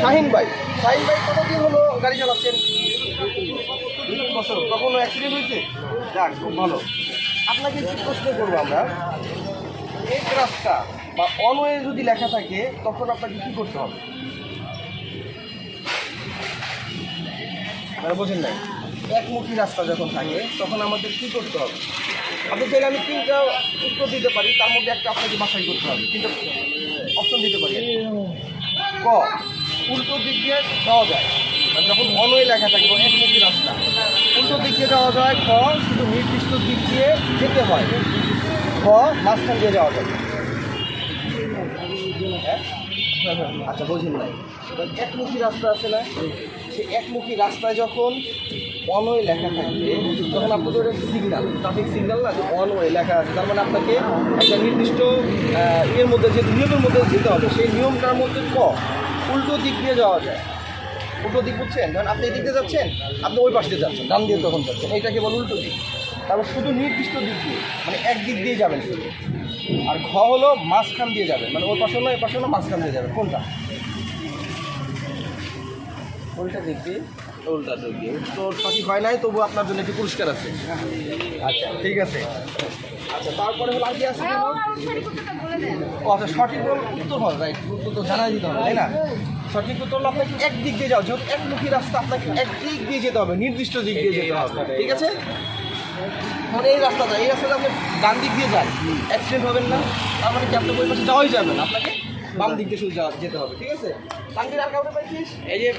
শাহিন ভাই। শাহিন ভাই কতদিন হলো গাড়ি চালাচ্ছেন? বছর। কখনো অ্যাক্সিডেন্ট হয়েছে? যাক, খুব ভালো। আপনাকে একটু প্রশ্ন করব আমরা। এক রাস্তা বা অনওয়ে যদি লেখা থাকে, তখন আপনাকে কী করতে হবে? মানে বোঝেন নাই? একমুখী রাস্তা যখন থাকে, তখন আমাদের কী করতে হবে? আপনি চাইলে আমি তিনটা উত্তর দিতে পারি, তার মধ্যে একটা আপনাকে বাছাই করতে হবে। তিনটা অপশন দিতে পারি। ক উল্টো দিক দিয়ে যাওয়া যায়। মানে যখন অনওয়ে লেখা থাকে বা একমুখী রাস্তা। উল্টো দিক দিয়ে যাওয়া যায়, খ, শুধু নির্দিষ্ট দিক দিয়ে যেতে হয়। খ, মাঝখান দিয়ে যাওয়া যায়। হ্যাঁ? আচ্ছা বোঝেন নাই। তো একমুখী রাস্তা আছে না? সে একমুখী রাস্তায় যখন অন ওয়ে লেখা থাকবে তখন আপনাদের সিগন্যাল ট্রাফিক সিগন্যাল না, যে অনওয়ে লেখা আছে। তার মানে আপনাকে একটা নির্দিষ্ট ইয়ের মধ্যে যে নিয়মের মধ্যে যেতে হবে। সেই নিয়মটার মধ্যে ক? উল্টো দিক দিয়ে যাওয়া যায়। উল্টো দিক বুঝছেন? কারণ আপনি এদিক দিয়ে যাচ্ছেন আপনি ওই পাশ দিয়ে যাচ্ছেন ডান দিয়ে তখন যাচ্ছেন। এইটাকে বল উল্টো দিক। তারপর শুধু নির্দিষ্ট দিক দিয়ে মানে এক দিক দিয়ে যাবেন শুধু। আর ঘ হলো মাঝখান দিয়ে যাবেন। মানে ওই পাশে হলো এই পাশে হলো মাঝখান দিয়ে যাবেন। কোনটা? উল্টা দিক দিয়ে। উল্টা দিক দিয়ে। তো সঠিক হয় নাই তবু আপনার জন্য একটি পুরস্কার আছে। আচ্ছা। ঠিক আছে। আচ্ছা তারপরে হলো আর কি আছে ও আচ্ছা সঠিক উত্তর হবে রাইট উত্তর তো জানাই দিতে হবে, তাই না? সঠিক উত্তর হলো আপনাকে এক দিক দিয়ে যাও, যেহেতু একমুখী রাস্তা, আপনাকে এক দিক দিয়ে যেতে হবে, নির্দিষ্ট দিক দিয়ে যেতে হবে, ঠিক আছে? মানে এই রাস্তাটা এই রাস্তাটা আপনি ডান দিক দিয়ে যান অ্যাক্সিডেন্ট হবেন না, তার মানে কি আপনার পাশে যাওয়াই যাবে আপনাকে বাম দিক দিয়ে শুধু যেতে হবে, ঠিক আছে? তানভীর আর কাউকে পাইছিস? এই যে